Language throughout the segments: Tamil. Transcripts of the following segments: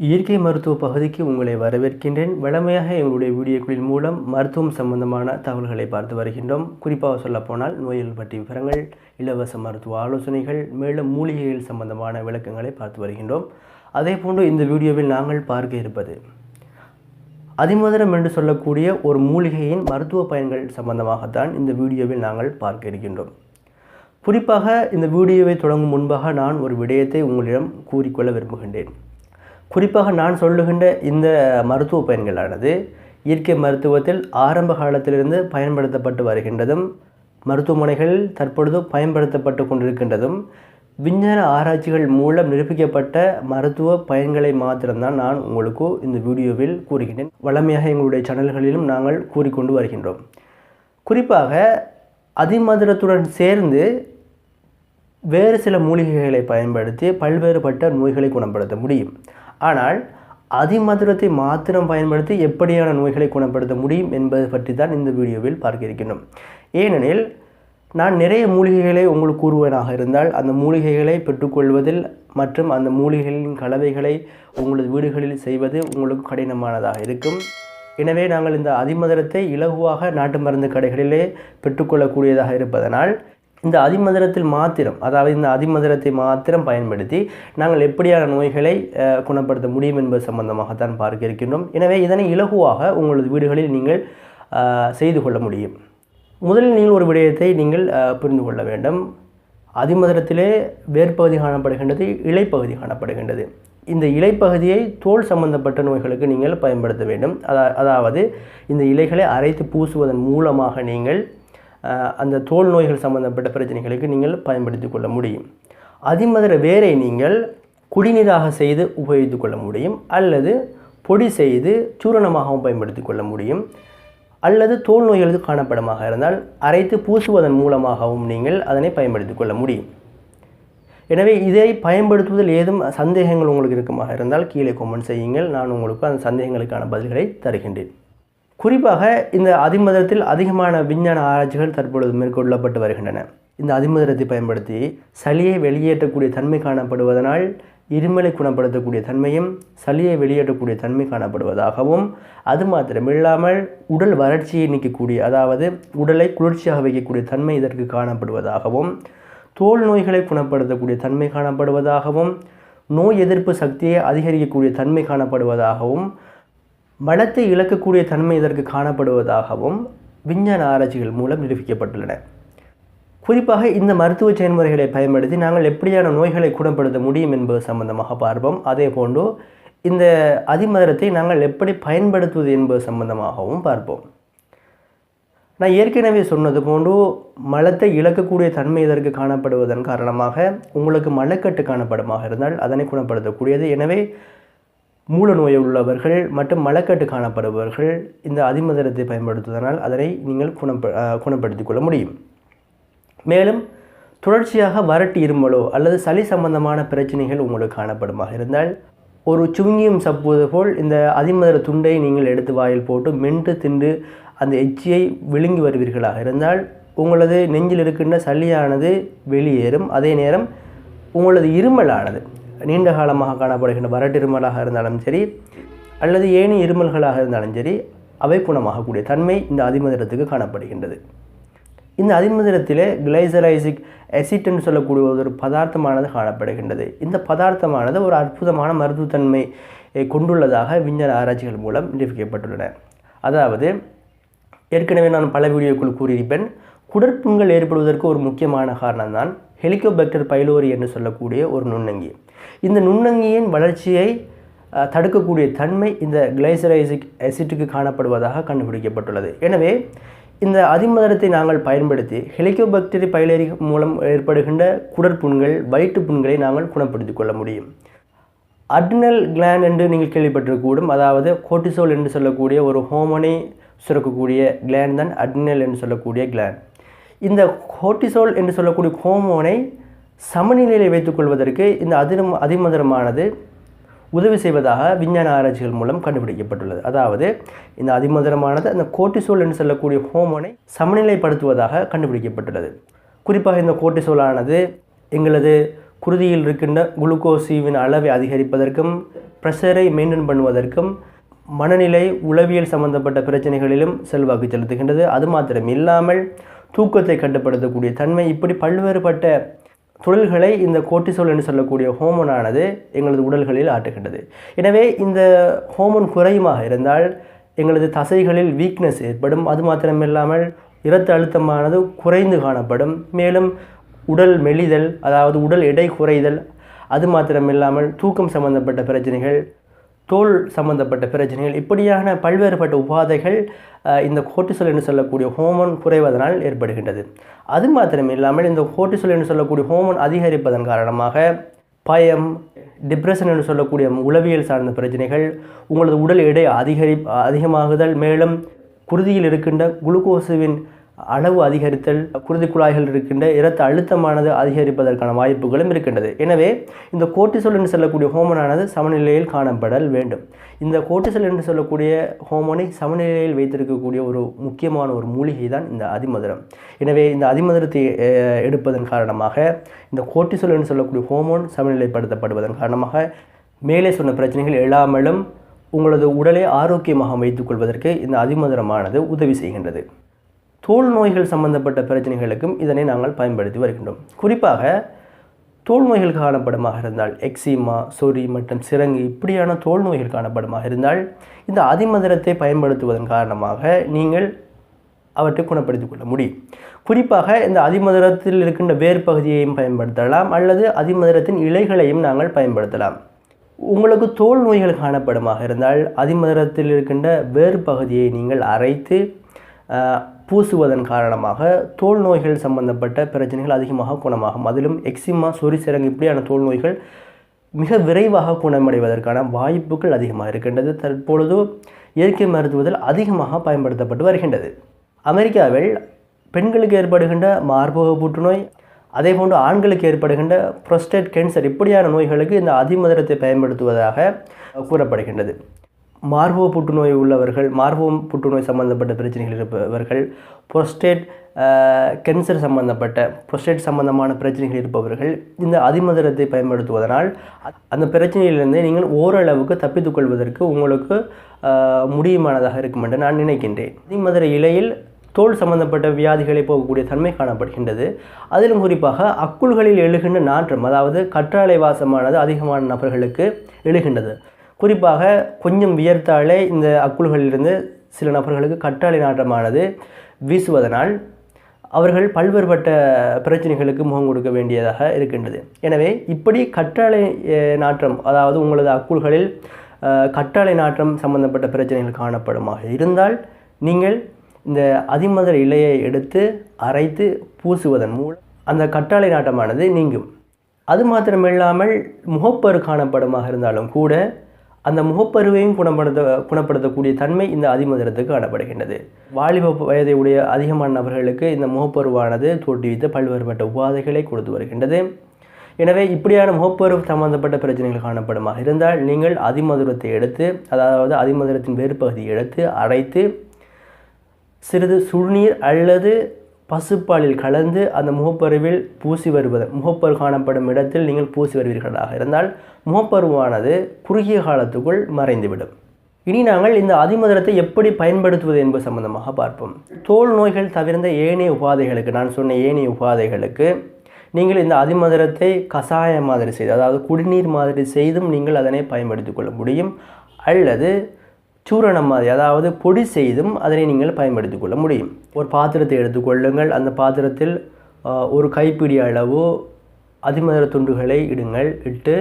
இயற்கை மருத்துவ பகுதிக்கு உங்களை வரவேற்கின்றேன். வழமையாக எங்களுடைய வீடியோக்களின் மூலம் மருத்துவம் சம்பந்தமான தகவல்களை பார்த்து வருகின்றோம். குறிப்பாக சொல்லப்போனால் நோய்கள் பற்றிய விவரங்கள் இலவச மருத்துவ ஆலோசனைகள் மேலும் மூலிகைகள் சம்பந்தமான விளக்கங்களை பார்த்து வருகின்றோம். அதே போன்று இந்த வீடியோவில் நாங்கள் பார்க்க இருப்பது அதிமதுரம் என்று சொல்லக்கூடிய ஒரு மூலிகையின் மருத்துவ பயன்கள் சம்பந்தமாகத்தான் இந்த வீடியோவில் நாங்கள் பார்க்க இருக்கின்றோம். குறிப்பாக இந்த வீடியோவை தொடங்கும் முன்பாக நான் ஒரு விடயத்தை உங்களிடம் கூறிக்கொள்ள விரும்புகின்றேன். குறிப்பாக நான் சொல்லுகின்ற இந்த மருத்துவ பயன்களானது இயற்கை மருத்துவத்தில் ஆரம்ப காலத்திலிருந்து பயன்படுத்தப்பட்டு வருகின்றதும் மருத்துவமனைகளில் தற்பொழுது பயன்படுத்தப்பட்டு கொண்டிருக்கின்றதும் விஞ்ஞான ஆராய்ச்சிகள் மூலம் நிரூபிக்கப்பட்ட மருத்துவ பயன்களை மாத்திரம்தான் நான் உங்களுக்கு இந்த வீடியோவில் கூறுகின்றேன். வளமையாக எங்களுடைய சேனல்களிலும் நாங்கள் கூறிக்கொண்டு வருகின்றோம். குறிப்பாக அதிமதுரத்துடன் சேர்ந்து வேறு சில மூலிகைகளை பயன்படுத்தி பல்வேறுபட்ட நோய்களை குணப்படுத்த முடியும். ஆனால் அதிமதுரத்தை மாத்திரம் பயன்படுத்தி எப்படியான நோய்களை குணப்படுத்த முடியும் என்பது பற்றி தான் இந்த வீடியோவில் பார்க்க இருக்கின்றோம் ஏனெனில் நான் நிறைய மூலிகைகளை உங்களுக்கு கூறுவனாக இருந்தால் அந்த மூலிகைகளை பெற்றுக்கொள்வதில் மற்றும் அந்த மூலிகைகளின் கலவைகளை உங்களது வீடுகளில் செய்வது உங்களுக்கு கடினமானதாக இருக்கும். எனவே நாங்கள் இந்த அதிமதுரத்தை இலகுவாக நாட்டு மருந்து கடைகளிலே பெற்றுக்கொள்ளக்கூடியதாக இருப்பதனால் இந்த அதிமதுரத்தில் மாத்திரம் அதாவது இந்த அதிமதுரத்தை மாத்திரம் பயன்படுத்தி நாங்கள் எப்படியான நோய்களை குணப்படுத்த முடியும் என்பது சம்பந்தமாகத்தான் பார்க்க இருக்கின்றோம். எனவே இதனை இலகுவாக உங்களது வீடுகளில் நீங்கள் செய்து கொள்ள முடியும். முதலில் நீங்கள் ஒரு விடயத்தை நீங்கள் புரிந்து கொள்ள வேண்டும். அதிமதுரத்திலே வேர்ப்பகுதி காணப்படுகின்றது இலைப்பகுதி காணப்படுகின்றது. இந்த இலைப்பகுதியை தோல் சம்பந்தப்பட்ட நோய்களுக்கு நீங்கள் பயன்படுத்த வேண்டும். அதா அதாவது இந்த இலைகளை அரைத்து பூசுவதன் மூலமாக நீங்கள் அந்த தோல் நோய்கள் சம்பந்தப்பட்ட பிரச்சனைகளுக்கு நீங்கள் பயன்படுத்தி கொள்ள முடியும். அதிமதுர வேரை நீங்கள் குடிநீராக செய்து உபயோகித்துக் கொள்ள முடியும். அல்லது பொடி செய்து சூரணமாகவும் பயன்படுத்தி கொள்ள முடியும். அல்லது தோல் நோய்களுக்கு காணப்படமாக இருந்தால் அரைத்து பூசுவதன் மூலமாகவும் நீங்கள் அதனை பயன்படுத்திக் கொள்ள முடியும். எனவே இதை பயன்படுத்துவதில் ஏதும் சந்தேகங்கள் உங்களுக்கு இருக்குமாக இருந்தால் கீழே கமெண்ட் செய்யுங்கள். நான் உங்களுக்கு அந்த சந்தேகங்களுக்கான பதில்களை தருகின்றேன். குறிப்பாக இந்த அதிமதுரத்தில் அதிகமான விஞ்ஞான ஆராய்ச்சிகள் தற்பொழுது மேற்கொள்ளப்பட்டு வருகின்றன. இந்த அதிமதுரத்தை பயன்படுத்தி சளியை வெளியேற்றக்கூடிய தன்மை காணப்படுவதனால் இருமலை குணப்படுத்தக்கூடிய தன்மையும் சளியை வெளியேற்றக்கூடிய தன்மை காணப்படுவதாகவும் அது மாத்திரமில்லாமல் உடல் வறட்சியை நீக்கக்கூடிய அதாவது உடலை குளிர்ச்சியாக வைக்கக்கூடிய தன்மை இதற்கு காணப்படுவதாகவும் தோல் நோய்களை குணப்படுத்தக்கூடிய தன்மை காணப்படுவதாகவும் நோய் எதிர்ப்பு சக்தியை அதிகரிக்கக்கூடிய தன்மை காணப்படுவதாகவும் பலத்தை இழக்கக்கூடிய தன்மை இதற்கு காணப்படுவதாகவும் விஞ்ஞான ஆராய்ச்சிகள் மூலம் நிரூபிக்கப்பட்டுள்ளன. குறிப்பாக இந்த மருத்துவ செயல்முறைகளை பயன்படுத்தி நாங்கள் எப்படியான நோய்களை குணப்படுத்த முடியும் என்பது சம்பந்தமாக பார்ப்போம். அதே போன்று இந்த அதிமதுரத்தை நாங்கள் எப்படி பயன்படுத்துவது என்பது சம்பந்தமாகவும் பார்ப்போம். நான் ஏற்கனவே சொன்னது போன்று மலத்தை இழக்கக்கூடிய தன்மை இதற்கு காணப்படுவதன் காரணமாக உங்களுக்கு மலக்கட்டு காணப்படமாக இருந்தால் அதனை குணப்படுத்தக்கூடியது. எனவே மூல நோய் உள்ளவர்கள் மற்றும் மலக்கட்டு காணப்படுபவர்கள் இந்த அதிமதுரத்தை பயன்படுத்துவதனால் அதனை நீங்கள் குணப்ப குணப்படுத்திக் கொள்ள முடியும். மேலும் தொடர்ச்சியாக வறட்டு இருமலோ அல்லது சளி சம்பந்தமான பிரச்சனைகள் உங்களுக்கு காணப்படுமாக இருந்தால் ஒரு சுங்கியம் சப்புவது போல் இந்த அதிமதுர துண்டை நீங்கள் எடுத்து வாயில் போட்டு மென்று தின்று அந்த எச்சியை விழுங்கி வருவீர்களாக இருந்தால் உங்களது நெஞ்சில் இருக்கின்ற சளியானது வெளியேறும். அதே நேரம் உங்களது இருமலானது நீண்ட காலமாக காணப்படுகின்ற வறட்டு இருமலாக இருந்தாலும் சரி அல்லது ஏனி இருமல்களாக இருந்தாலும் சரி அவை குணமாகக்கூடிய தன்மை இந்த அதிமதுரத்துக்கு காணப்படுகின்றது. இந்த அதிமதுரத்திலே கிளைசரைசிக் எசிட்னு சொல்லக்கூடிய ஒரு பதார்த்தமானது காணப்படுகின்றது. இந்த பதார்த்தமானது ஒரு அற்புதமான மருத்துவத்தன்மை கொண்டுள்ளதாக விஞ்ஞான ஆராய்ச்சிகள் மூலம் நிரூபிக்கப்பட்டுள்ளன. அதாவது ஏற்கனவே நான் பல வீடியோக்குள் கூறியிருப்பேன் குடற்புண்கள் ஏற்படுவதற்கு ஒரு முக்கியமான காரணம் தான் ஹெலிகோபாக்டர் பைலோரி என்று சொல்லக்கூடிய ஒரு நுண்ணங்கி. இந்த நுண்ணங்கியின் வளர்ச்சியை தடுக்கக்கூடிய தன்மை இந்த கிளைசரைசிக் அசிட்டுக்கு காணப்படுவதாக கண்டுபிடிக்கப்பட்டுள்ளது. எனவே இந்த அதிமதுரத்தை நாங்கள் பயன்படுத்தி ஹெலிகோபாக்டரி பைலரி மூலம் ஏற்படுகின்ற குடற்புண்கள் வயிற்று புண்களை நாங்கள் குணப்படுத்திக் கொள்ள முடியும். அட்னல் கிளான் என்று நீங்கள் கேள்விப்பட்டிருக்கக்கூடும். அதாவது கோட்டிசோல் என்று சொல்லக்கூடிய ஒரு ஹோமோனை சுரக்கக்கூடிய கிளான் தான் அட்ரினல் என்று சொல்லக்கூடிய கிளான் இந்த கோர்ட்டிசோல் என்று சொல்லக்கூடிய ஹோமோனை சமநிலையில் வைத்துக்கொள்வதற்கு இந்த அதிரம் அதிமதுரமானது உதவி செய்வதாக விஞ்ஞான ஆராய்ச்சிகள் மூலம் கண்டுபிடிக்கப்பட்டுள்ளது. அதாவது இந்த அதிமதுரமானது அந்த கோட்டிசோல் என்று சொல்லக்கூடிய ஹோமோனை சமநிலைப்படுத்துவதாக கண்டுபிடிக்கப்பட்டுள்ளது. குறிப்பாக இந்த கோட்டிசோலானது எங்களது குருதியில் இருக்கின்ற குளுக்கோசிவின் அளவை அதிகரிப்பதற்கும் ப்ரெஷரை மெயின்டைன் பண்ணுவதற்கும் மனநிலை உளவியல் சம்பந்தப்பட்ட பிரச்சனைகளிலும் செல்வாக்கு செலுத்துகின்றது. அது மாத்திரம் இல்லாமல் தூக்கத்தை கட்டுப்படுத்தக்கூடிய தன்மை இப்படி பல்வேறுபட்ட தொழில்களை இந்த கோட்டிசோல் என்று சொல்லக்கூடிய ஹோமோனானது எங்களது உடல்களில் ஆட்டுகின்றது. எனவே இந்த ஹோமோன் குறையுமாக இருந்தால் எங்களது தசைகளில் வீக்னஸ் ஏற்படும். அது மாத்திரமில்லாமல் இரத்த அழுத்தமானது குறைந்து காணப்படும். மேலும் உடல் மெலிதல் அதாவது உடல் எடை குறைதல் அது மாத்திரமில்லாமல் தூக்கம் சம்பந்தப்பட்ட பிரச்சனைகள் தோல் சம்பந்தப்பட்ட பிரச்சனைகள் இப்படியான பல்வேறுபட்ட உபாதைகள் இந்த கோர்ட்டிசோல் என்று சொல்லக்கூடிய ஹோமோன் குறைவதனால் ஏற்படுகின்றது. அது மாத்திரம் இல்லாமல் இந்த கோர்ட்டிசோல் என்று சொல்லக்கூடிய ஹோமோன் அதிகரிப்பதன் காரணமாக பயம் டிப்ரெஷன் என்று சொல்லக்கூடிய உளவியல் சார்ந்த பிரச்சனைகள் உங்களது உடல் எடை அதிகரி அதிகமாகுதல் மேலும் குருதியில் இருக்கின்ற குளுக்கோஸுவின் அளவு அதிகரித்தல் குருதி குழாய்கள் இருக்கின்ற இரத்த அழுத்தமானது அதிகரிப்பதற்கான வாய்ப்புகளும் இருக்கின்றது. எனவே இந்த கோர்ட்டிசோல் என்று சொல்லக்கூடிய ஹோமோனானது சமநிலையில் காணப்படல் வேண்டும். இந்த கோர்ட்டிசோல் என்று சொல்லக்கூடிய ஹோமோனை சமநிலையில் வைத்திருக்கக்கூடிய ஒரு முக்கியமான ஒரு மூலிகை தான் இந்த அதிமதுரம். எனவே இந்த அதிமதுரத்தை எடுப்பதன் காரணமாக இந்த கோர்ட்டிசோல் என்று சொல்லக்கூடிய ஹோமோன் சமநிலைப்படுத்தப்படுவதன் காரணமாக மேலே சொன்ன பிரச்சனைகள் எழாமலும் உங்களது உடலை ஆரோக்கியமாக வைத்துக்கொள்வதற்கு இந்த அதிமதுரமானது உதவி செய்கின்றது. தோல் நோய்கள் சம்பந்தப்பட்ட பிரச்சனைகளுக்கும் இதனை நாங்கள் பயன்படுத்தி வருகின்றோம். குறிப்பாக தோல் நோய்கள் காணப்படமாக இருந்தால் எக்ஸிமா சொறி மற்றும் சிரங்கு இப்படியான தோல் நோய்கள் காணப்படமாக இருந்தால் இந்த அதிமதுரத்தை பயன்படுத்துவதன் காரணமாக நீங்கள் அவற்றை குணப்படுத்திக் கொள்ள முடியும். குறிப்பாக இந்த அதிமதுரத்தில் இருக்கின்ற வேர் பகுதியையும் பயன்படுத்தலாம் அல்லது அதிமதுரத்தின் இலைகளையும் நாங்கள் பயன்படுத்தலாம். உங்களுக்கு தோல் நோய்கள் காணப்படமாக இருந்தால் அதிமதுரத்தில் இருக்கின்ற வேர் பகுதியை நீங்கள் அரைத்து பூசுவதன் காரணமாக தோல் நோய்கள் சம்பந்தப்பட்ட பிரச்சனைகள் அதிகமாக குணமாகும். அதிலும் எக்ஸிமா சொரிசிறங்கு இப்படியான தோல் நோய்கள் மிக விரைவாக குணமடைவதற்கான வாய்ப்புகள் அதிகமாக இருக்கின்றது. தற்பொழுது இயற்கை மருத்துவத்தில் அதிகமாக பயன்படுத்தப்பட்டு வருகின்றது. அமெரிக்காவில் பெண்களுக்கு ஏற்படுகின்ற மார்பக புற்றுநோய் அதே போன்று ஆண்களுக்கு ஏற்படுகின்ற புரஸ்டேட் கேன்சர் இப்படியான நோய்களுக்கு இந்த அதிமதுரத்தை பயன்படுத்துவதாக கூறப்படுகின்றது. மார்போ புற்றுநோய் உள்ளவர்கள் மார்போ புற்றுநோய் சம்பந்தப்பட்ட பிரச்சனைகள் இருப்பவர்கள் புரஸ்டேட் கேன்சர் சம்பந்தப்பட்ட புரஸ்டேட் சம்பந்தமான பிரச்சனைகள் இருப்பவர்கள் இந்த அதிமதுரத்தை பயன்படுத்துவதனால் அந்த பிரச்சனையிலிருந்து நீங்கள் ஓரளவுக்கு தப்பித்துக்கொள்வதற்கு உங்களுக்கு முடியுமானதாக இருக்கும் என்று நான் நினைக்கின்றேன். அதிமதுர இலையில் தோல் சம்பந்தப்பட்ட வியாதிகளை போகக்கூடிய தன்மை காணப்படுகின்றது. அதிலும் குறிப்பாக அக்குள்களில் எழுகின்ற நாற்றம் அதாவது கற்றாழை வாசமானது அதிகமான நபர்களுக்கு எழுகின்றது. குறிப்பாக கொஞ்சம் வியர்த்தாலே இந்த அக்குள்களிலிருந்து சில நபர்களுக்கு கற்றாழை நாற்றமானது வீசுவதனால் அவர்கள் பல்வேறுபட்ட பிரச்சனைகளுக்கு முகம் கொடுக்க வேண்டியதாக இருக்கின்றது. எனவே இப்படி கற்றாழை நாற்றம் அதாவது உங்களது அக்குள்களில் கற்றாழை நாற்றம் சம்பந்தப்பட்ட பிரச்சனைகள் காணப்படுமாக இருந்தால் நீங்கள் இந்த அதிமதுர இலையை எடுத்து அரைத்து பூசுவதன் மூலம் அந்த கற்றாழை நாட்டமானது நீங்கும். அது மாத்திரமில்லாமல் முகப்பரு காணப்படுமாக இருந்தாலும் கூட அந்த முகப்பருவையும் குணப்படுத்த குணப்படுத்தக்கூடிய தன்மை இந்த அதிமதுரத்துக்கு காணப்படுகின்றது. வாலிப வயதை உடைய அதிகமான நபர்களுக்கு இந்த முகப்பருவானது தோற்றுவித்து பல்வேறுபட்ட உபாதைகளை கொடுத்து வருகின்றது. எனவே இப்படியான முகப்பருவ சம்பந்தப்பட்ட பிரச்சனைகள் காணப்படுமா? இருந்தால் நீங்கள் அதிமதுரத்தை எடுத்து அதாவது அதிமதுரத்தின் வேறு பகுதியை எடுத்து அரைத்து சிறிது சுடுநீர் அல்லது பசுப்பாலில் கலந்து அந்த முகப்பருவில் பூசி வருவது. முகப்பரு காணப்படும் இடத்தில் நீங்கள் பூசி வருவீர்களாக இருந்தால் முகப்பருவானது குறுகிய காலத்துக்குள் மறைந்துவிடும். இனி நாங்கள் இந்த அதிமதுரத்தை எப்படி பயன்படுத்துவது என்பது சம்பந்தமாக பார்ப்போம். தோல் நோய்கள் தவிர்ந்த ஏனைய உபாதைகளுக்கு நான் சொன்ன ஏனைய உபாதைகளுக்கு நீங்கள் இந்த அதிமதுரத்தை கசாயம் மாதிரி செய்து அதாவது குடிநீர் மாதிரி செய்தும் நீங்கள் அதனை பயன்படுத்திக் கொள்ள முடியும். அல்லது சூரணம் மாதிரி அதாவது பொடி செய்தும் அதனை நீங்கள் பயன்படுத்திக் கொள்ள முடியும். ஒரு பாத்திரத்தை எடுத்துக்கொள்ளுங்கள் அந்த பாத்திரத்தில் ஒரு கைப்பிடி அளவு அதிமதுர துண்டுகளை இடுங்கள். இட்டு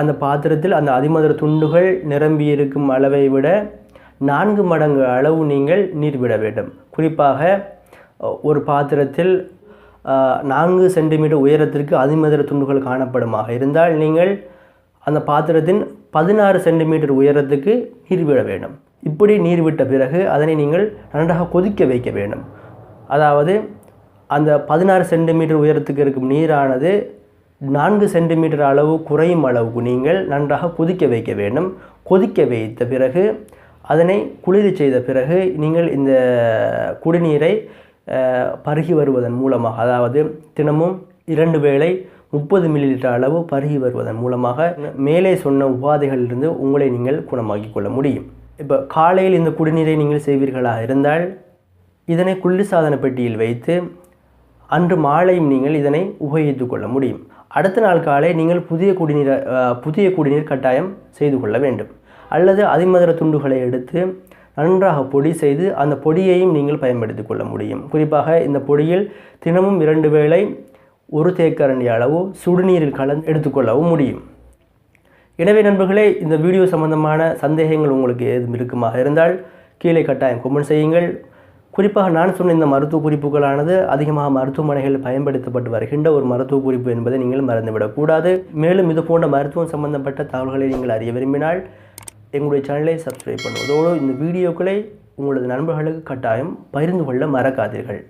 அந்த பாத்திரத்தில் அந்த அதிமதுர துண்டுகள் நிரம்பி இருக்கும் அளவை விட நான்கு மடங்கு அளவு நீங்கள் நீர் விட வேண்டும். குறிப்பாக ஒரு பாத்திரத்தில் நான்கு சென்டிமீட்டர் உயரத்திற்கு அதிமதுர துண்டுகள் காணப்படுமாக இருந்தால் நீங்கள் அந்த பாத்திரத்தின் பதினாறு சென்டிமீட்டர் உயரத்துக்கு நீர் விட வேண்டும். இப்படி நீர் விட்ட பிறகு அதனை நீங்கள் நன்றாக கொதிக்க வைக்க வேண்டும். அதாவது அந்த பதினாறு சென்டிமீட்டர் உயரத்துக்கு இருக்கும் நீரானது நான்கு சென்டிமீட்டர் அளவு குறையும் அளவுக்கு நீங்கள் நன்றாக கொதிக்க வைக்க வேண்டும். கொதிக்க வைத்த பிறகு அதனை குளிர் செய்த பிறகு நீங்கள் இந்த குடிநீரை பருகி வருவதன் மூலமாக அதாவது தினமும் இரண்டு வேளை முப்பது மில்லிலிட்டர் அளவு பருகி வருவதன் மூலமாக மேலே சொன்ன உபாதைகளிலிருந்து உங்களை நீங்கள் குணமாக்கிக் கொள்ள முடியும். இப்போ காலையில் இந்த குடிநீரை நீங்கள் செய்வீர்களாக இருந்தால் இதனை குளிர்சாதன பெட்டியில் வைத்து அன்று மாலையும் நீங்கள் இதனை உபயோகித்து கொள்ள முடியும். அடுத்த நாள் காலை நீங்கள் புதிய குடிநீர் புதிய குடிநீர் கட்டாயம் செய்து கொள்ள வேண்டும். அல்லது அதிமதுர துண்டுகளை எடுத்து நன்றாக பொடி செய்து அந்த பொடியையும் நீங்கள் பயன்படுத்திக் கொள்ள முடியும். குறிப்பாக இந்த பொடியில் தினமும் இரண்டு வேளை ஒரு தேக்கரண்டி அளவு சுடுநீரில் கலந்து எடுத்துக்கொள்ளவும் முடியும். எனவே நண்பர்களே இந்த வீடியோ சம்பந்தமான சந்தேகங்கள் உங்களுக்கு ஏதும் இருக்குமாக இருந்தால் கீழே கட்டாயம் கமெண்ட் செய்யுங்கள். குறிப்பாக நான் சொன்ன இந்த மருத்துவ குறிப்புகளானது அதிகமாக மருத்துவமனைகளில் பயன்படுத்தப்பட்டு வருகின்ற ஒரு மருத்துவ குறிப்பு என்பதை நீங்கள் மறந்துவிடக்கூடாது மேலும் இது போன்ற மருத்துவம் சம்பந்தப்பட்ட தகவல்களை நீங்கள் அறிய விரும்பினால் எங்களுடைய சேனலை சப்ஸ்கிரைப் பண்ணுவதோடு இந்த வீடியோக்களை உங்களது நண்பர்களுக்கு கட்டாயம் பகிர்ந்து கொள்ள மறக்காதீர்கள்.